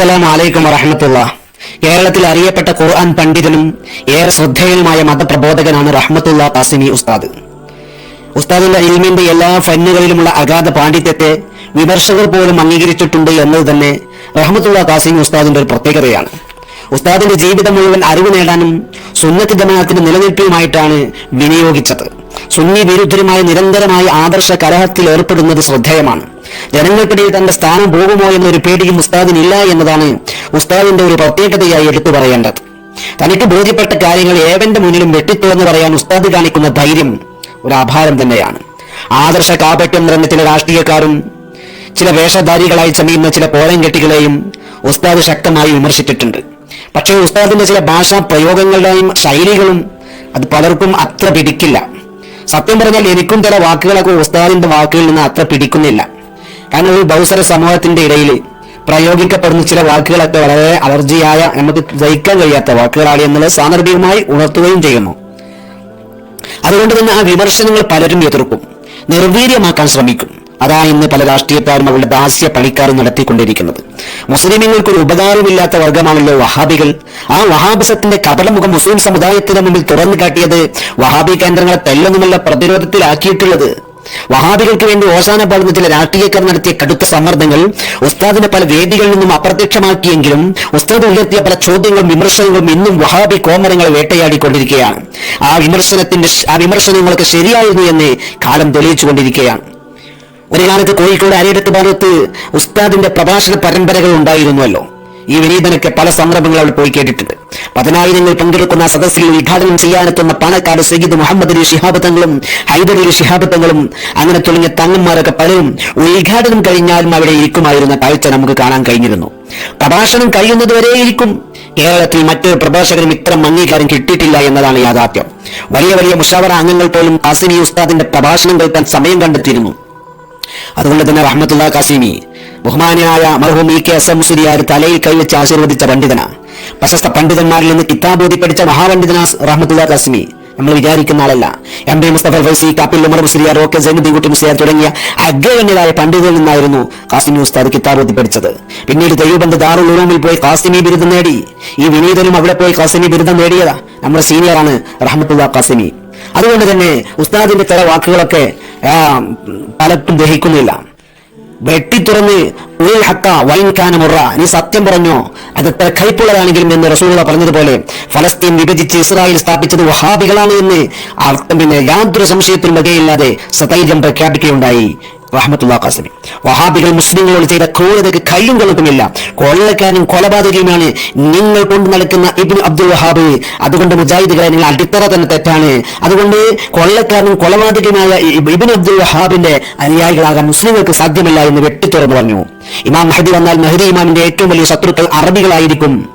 അസ്സലാം വലൈക്കും വറഹമത്തുള്ള. കേരളത്തിൽ അറിയപ്പെട്ട ഖുർആൻ പണ്ഡിതനും ഏറെ ശ്രദ്ധേയനുമായ മതപ്രബോധകനാണ് റഹ്മത്തുള്ള കാസിമി ഉസ്താദ്. ഉസ്താദിന്റെ ഇൽമിന്റെ എല്ലാ ഫന്നുകളിലുമുള്ള അഗാധ പാണ്ഡിത്യത്തെ വിമർശകർ പോലും അംഗീകരിച്ചിട്ടുണ്ട് എന്നത് തന്നെ റഹ്മത്തുള്ള കാസിമി ഉസ്താദിന്റെ ഒരു പ്രത്യേകതയാണ്. ഉസ്താദിന്റെ ജീവിതം മുഴുവൻ അറിവ് നേടാനും സുന്നത്തി ജമാഅത്തിന്റെ നിലനിൽപ്പിയുമായിട്ടാണ് വിനിയോഗിച്ചത്. സുന്നി വിരുദ്ധരുമായി നിരന്തരമായ ആദർശ കലഹത്തിൽ ഏർപ്പെടുന്നത് ശ്രദ്ധേയമാണ്. ജനങ്ങൾക്കിടയിൽ തന്റെ സ്ഥാനം പോകുമോ എന്നൊരു പേടിയും ഉസ്താദിനില്ല എന്നതാണ് ഉസ്താദിന്റെ ഒരു പ്രത്യേകതയായി എടുത്തു പറയേണ്ടത്. തനിക്ക് ബോധ്യപ്പെട്ട കാര്യങ്ങൾ ഏവന്റെ മുന്നിലും വെട്ടിത്തുറന്ന് പറയാൻ ഉസ്താദ് കാണിക്കുന്ന ധൈര്യം ഒരു ആഭാരം തന്നെയാണ്. ആദർശ കാപട്യം നിറഞ്ഞ ചില രാഷ്ട്രീയക്കാരും ചില വേഷധാരികളായി ചമയുന്ന ചില പോലങ്കെട്ടികളെയും ഉസ്താദ് ശക്തമായി വിമർശിച്ചിട്ടുണ്ട്. പക്ഷേ ഉസ്താദിന്റെ ചില ഭാഷാ പ്രയോഗങ്ങളുടെയും ശൈലികളും അത് പലർക്കും അത്ര പിടിക്കില്ല. സത്യം പറഞ്ഞാൽ എനിക്കും ചില വാക്കുകളൊക്കെ ഉസ്താദിന്റെ വാക്കുകളിൽ നിന്ന് അത്ര പിടിക്കുന്നില്ല. കാരണം ഒരു ബൗസര സമൂഹത്തിന്റെ ഇടയിൽ പ്രയോഗിക്കപ്പെടുന്ന ചില വാക്കുകളൊക്കെ വളരെ അലർജിയായ നമുക്ക് ജയിക്കാൻ കഴിയാത്ത വാക്കുകളാണ് എന്നുള്ളത് സാന്ദർഭികമായി ഉണർത്തുകയും ചെയ്യുന്നു. അതുകൊണ്ട് തന്നെ ആ വിമർശനങ്ങൾ പലരും എതിർക്കും നിർവീര്യമാക്കാൻ ശ്രമിക്കും. അതാണ് ഇന്ന് പല രാഷ്ട്രീയക്കാരും അവരുടെ ദാസ്യ പണിക്കാരും നടത്തിക്കൊണ്ടിരിക്കുന്നത്. മുസ്ലിമുകൾക്ക് ഒരു ഉപകാരമില്ലാത്ത വർഗമാണല്ലോ വഹാബികൾ. ആ വഹാബിസത്തിന്റെ കപടമുഖം മുസ്ലിം സമുദായത്തിന് മുമ്പിൽ തുറന്നു കാട്ടിയത് വഹാബി കേന്ദ്രങ്ങളെ തെല്ലൊന്നുമല്ല പ്രതിരോധത്തിലാക്കിയിട്ടുള്ളത്. വഹാബികൾക്ക് വേണ്ടി ഓശാന പാടുന്ന ചില രാഷ്ട്രീയക്കാർ നടത്തിയ കടുത്ത സമ്മർദ്ദങ്ങൾ ഉസ്താദിനെ പല വേദികളിൽ നിന്നും അപ്രത്യക്ഷമാക്കിയെങ്കിലും ഉസ്താദ് ഉയർത്തിയ പല ചോദ്യങ്ങളും വിമർശനങ്ങളും ഇന്നും വഹാബി കോമരങ്ങളെ വേട്ടയാടിക്കൊണ്ടിരിക്കുകയാണ്. ആ വിമർശനത്തിന്റെ ആ വിമർശനങ്ങളൊക്കെ ശരിയായിരുന്നു എന്ന് കാലം തെളിയിച്ചു കൊണ്ടിരിക്കുകയാണ് ഒരു കാലത്ത് കോഴിക്കോട് അരയിടത്ത് ഭാഗത്ത് ഉസ്താദിന്റെ പ്രഭാഷണ പരമ്പരകൾ ഉണ്ടായിരുന്നുവല്ലോ. ഈ വിനീതനൊക്കെ പല സംരംഭങ്ങൾ അവിടെ പോയി കേട്ടിട്ടുണ്ട്. പതിനായിരങ്ങൾ പങ്കെടുക്കുന്ന സദസ്സിൽ ഉദ്ഘാടനം ചെയ്യാനെത്തുന്ന പാണക്കാട് സയ്യിദ് മുഹമ്മദ് അലി ശിഹാബ് തങ്ങളും ഹൈദർ അങ്ങനെ തുടങ്ങിയ തങ്ങന്മാരൊക്കെ പലരും ഉദ്ഘാടനം കഴിഞ്ഞാലും അവിടെ ഇരിക്കുമായിരുന്ന കാഴ്ച നമുക്ക് കാണാൻ കഴിഞ്ഞിരുന്നു. പ്രഭാഷണം കഴിയുന്നതുവരെ ഇരിക്കും. കേരളത്തിൽ മറ്റൊരു പ്രഭാഷകനും ഇത്തരം അംഗീകാരം കിട്ടിയിട്ടില്ല എന്നതാണ് യാഥാർത്ഥ്യം. വലിയ വലിയ മുഷാവറ അംഗങ്ങൾ പോലും കാസിമി ഉസ്താദിന്റെ പ്രഭാഷണം കേൾക്കാൻ സമയം കണ്ടെത്തിയിരുന്നു. അതുകൊണ്ട് തന്നെ റഹ്മത്തുള്ള കാസിമി ബഹുമാനായ മർഹൂം E K S M Musliyar തലയിൽ കൈവച്ച് ആശീർവദിച്ച പണ്ഡിതന. പ്രശസ്ത പണ്ഡിതന്മാരിൽ നിന്ന് കിതാബോധി പഠിച്ച മഹാപണ്ഡിതന റഹ്മത്തുള്ള കസ്മി നമ്മൾ വിചാരിക്കുന്ന ആളല്ല. M B Musthafa Faizy Kappil Umar Musliyar O K Jainudheenkutty Musliyar തുടങ്ങിയ അഗ്രഗണ്യരായ പണ്ഡിതരിൽ നിന്നായിരുന്നു കാസിമി ഉസ്താദ് കിതാബോധി പഠിച്ചത് പിന്നീട് ദൈവബന്ധ ദാറുൽ ഉലൂമിൽ പോയി കാസിമി ബിരുദം നേടി. ഈ വിനീതനും അവിടെ പോയി കാസിമി ബിരുദം നേടിയതാ. നമ്മുടെ സീനിയറാണ് റഹ്മത്തുള്ള കാസിമി അതുകൊണ്ട് തന്നെ ഉസ്താദിന്റെ ചില വാക്കുകളൊക്കെ പലർക്കും ദഹിക്കുന്നില്ല. വെട്ടിത്തുറന്ന് ഉൽ ഹക്ക വൈൻ കാന മുറ നീ സത്യം പറഞ്ഞോ? അത് എത്ര കൈപ്പുള്ളതാണെങ്കിലും എന്ന് റസൂള്ള പറഞ്ഞതുപോലെ ഫലസ്തീൻ വിഭജിച്ച് ഇസ്രായേൽ സ്ഥാപിച്ചത് വഹാബികളാണ് എന്ന് അർത്ഥം പിന്നെ യാതൊരു സംശയത്തിനും വകയില്ലാതെ സതൈര്യം പ്രഖ്യാപിക്കുകയുണ്ടായി. റഹ്മത്തുള്ള ഖാസിമി. വഹാബികൾ മുസ്ലിങ്ങളോട് ചെയ്ത ക്രൂരതയ്ക്ക് കയ്യും കണക്കുമില്ല കൊള്ളക്കാരനും കൊലപാതകയുമാണ് നിങ്ങൾ കൊണ്ടു നടക്കുന്ന ഇബിൻ അബ്ദുൽ വഹാബ്. അതുകൊണ്ട് മുജാഹിദുകളെ നിങ്ങൾ അടിത്തറ തന്നെ തെറ്റാണ്. അതുകൊണ്ട് കൊള്ളക്കാരനും കൊലപാതകയുമായ ഇബിൻ അബ്ദുൽ വഹാബിന്റെ അനുയായികളാകാൻ മുസ്ലിങ്ങൾക്ക് സാധ്യമല്ല എന്ന് വെട്ടിത്തുറന്നു പറഞ്ഞു. ഇമാം മഹദി വന്നാൽ മഹദി ഇമാമിന്റെ ഏറ്റവും വലിയ ശത്രുക്കൾ അറബികളായിരിക്കും.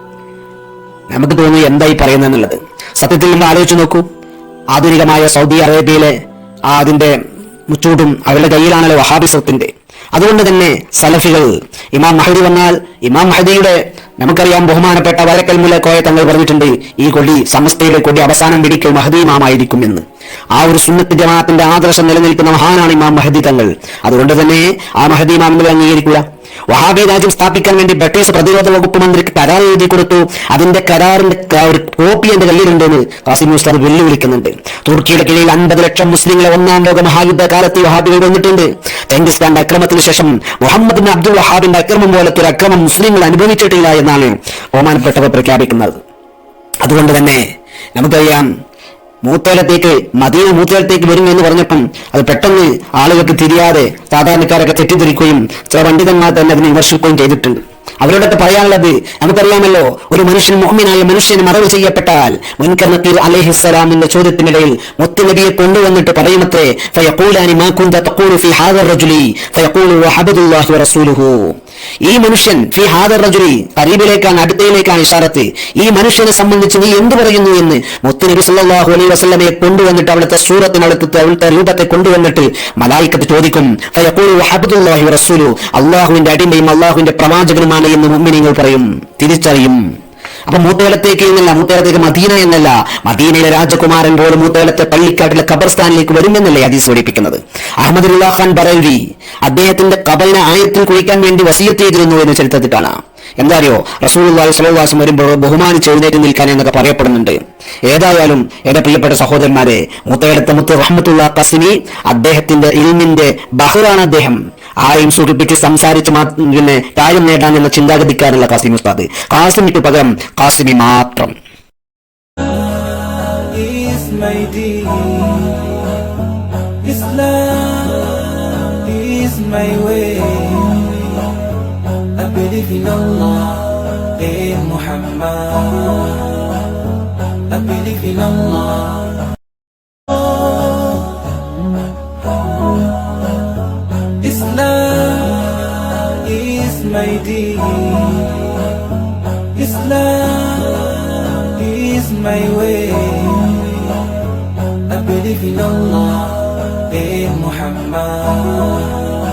നമുക്ക് തോന്നുന്നു എന്തായി പറയുന്നത് സത്യത്തിൽ നമ്മൾ ആലോചിച്ച് നോക്കൂ. ആധുനികമായ സൗദി അറേബ്യയിലെ അതിന്റെ മുച്ചൂടും അവരുടെ കയ്യിലാണല്ലോ വഹാബിസത്തിന്റെ അതുകൊണ്ട് തന്നെ സലഫികൾ ഇമാം മഹദി വന്നാൽ ഇമാം മഹദിയുടെ നമുക്കറിയാം ബഹുമാനപ്പെട്ട വരക്കൽ മുലക്കോയ തങ്ങൾ പറഞ്ഞിട്ടുണ്ട് ഈ കൊടി സമസ്തയുടെ കൊടി അവസാനം പിടിക്കൽ മഹദി ഇമാമായിരിക്കും എന്ന്. ആ ഒരു സുന്നത്ത് ജമാഅത്തിന്റെ ആദർശം നിലനിൽക്കുന്ന മഹാനാണ് ഇമാം മഹദി തങ്ങൾ. അതുകൊണ്ട് തന്നെ ആ മഹദി ഇമാമിനെ അംഗീകരിക്കുക. വഹാബി രാജ്യം സ്ഥാപിക്കാൻ വേണ്ടി ബ്രിട്ടീഷ് പ്രതിരോധ വകുപ്പ് മന്ത്രിക്ക് കരാർ എഴുതി കൊടുത്തു. അതിന്റെ കരാറിന്റെ ഒരു കോപ്പി എന്റെ കയ്യിലുണ്ടെന്ന് കാസിം മുസ്താദ് വെല്ലുവിളിക്കുന്നുണ്ട്. തുർക്കിയുടെ കീഴിൽ അൻപത് ലക്ഷം മുസ്ലിങ്ങളെ ഒന്നാം ലോക മഹായുദ്ധ കാലത്ത് വഹാബികൾ വന്നിട്ടുണ്ട്. ചെങ്കിസ്ഥാന്റെ അക്രമത്തിന് ശേഷം മുഹമ്മദ് ബിൻ അബ്ദുൽ വഹാബിന്റെ അക്രമം പോലത്തെ ഒരു അക്രമം മുസ്ലിങ്ങൾ അനുഭവിച്ചിട്ടില്ല എന്നാണ് ബഹുമാനപ്പെട്ടവർ പ്രഖ്യാപിക്കുന്നത്. അതുകൊണ്ട് തന്നെ നമുക്കറിയാം മൂത്തേലത്തേക്ക് മദീന മൂത്തേലത്തേക്ക് വരും എന്ന് പറഞ്ഞപ്പം അത് പെട്ടെന്ന് ആളുകൾക്ക് തിരിയാതെ സാധാരണക്കാരൊക്കെ തെറ്റിദ്ധരിക്കുകയും ചില പണ്ഡിതന്മാർ തന്നെ അതിനെ വിമർശിക്കുകയും ചെയ്തിട്ടുണ്ട്. അവരോടൊക്കെ പറയാനുള്ളത് നമുക്കറിയാമല്ലോ ഒരു മനുഷ്യൻ മോഹ്മിനായ മനുഷ്യൻ മറവ് ചെയ്യപ്പെട്ടാൽ മുൻകർ നക്കീർ ചോദ്യത്തിനിടയിൽ ചോദ്യത്തിനിടയിൽ മുത്തുനബിയെ കൊണ്ടുവന്നിട്ട് പറയുമത്രേ ഫയഖൂലാനി മാ കുന്ത ഫി ഹാദർ റജുലി ഫയഖൂലു വഹബദുല്ലാഹി വറസൂലുഹു ഈ മനുഷ്യൻ ഫി ഹാദർ റജുലി കരീബിലേക്കാണ് അടുത്തയിലേക്കാണ് ഇഷാറത്ത്. ഈ മനുഷ്യനെ സംബന്ധിച്ച് നീ എന്ത് പറയുന്നു എന്ന് മുത്തുനബി സല്ലല്ലാഹു അലൈഹി വസല്ലമയെ കൊണ്ടുവന്നിട്ട് അവിടുത്തെ സൂറത്തിന് അടുത്ത് അവിടുത്തെ രൂപത്തെ കൊണ്ടുവന്നിട്ട് മലായിക്കത്ത് ചോദിക്കും ഫയഖൂലു വഹബദുല്ലാഹി വറസൂലു അള്ളാഹുവിന്റെ അടിമയും അള്ളാഹുവിന്റെ പ്രവാചകനുമാണ് എന്ന് മുഅ്മിനീങ്ങൾ പറയും. തിരിച്ചറിയും. അപ്പൊ മൂത്തേലത്തേക്ക് എന്നല്ല മൂത്തേലത്തേക്ക് മദീന എന്നല്ല. മദീനയിലെ രാജകുമാരൻ പോലും മൂത്തേലത്തെ പള്ളിക്കാട്ടിലെ ഖബർസ്ഥാനിലേക്ക് വരുമെന്നല്ലേ ഹദീസ് പഠിപ്പിക്കുന്നത് അഹമ്മദുല്ലാ ഖാൻ ബറൈവി അദ്ദേഹത്തിന്റെ കബലിനെ ആയത്തിൽ കുഴിക്കാൻ വേണ്ടി വസീയത്ത് ചെയ്തിരുന്നു എന്ന് ചരിത്രത്തിൽ കാണാം. എന്താ അറിയോ വരുമ്പോൾ ബഹുമാനിച്ച് എഴുന്നേറ്റ് നിൽക്കാൻ എന്നൊക്കെ പറയപ്പെടുന്നുണ്ട്. ഏതായാലും എന്റെ പ്രിയപ്പെട്ട സഹോദരന്മാരെ മുത്തയെടുത്ത മുത്ത് റഹ്മത്തുള്ള കസിനി അദ്ദേഹത്തിന്റെ ഇൽമിന്റെ ബഹുറാണ് അദ്ദേഹം. ആരെയും സുഖിപ്പിച്ച് സംസാരിച്ച് പിന്നെ കാര്യം നേടാൻ എന്ന ചിന്താഗതിക്കാരല്ല കാസിം ഉസ്താദ്. കാസിമിക്ക് പകരം കാസിമി മാത്രം. Allah, eh Muhammad, I believe in Allah. My way. I believe in Allah, in Muhammad.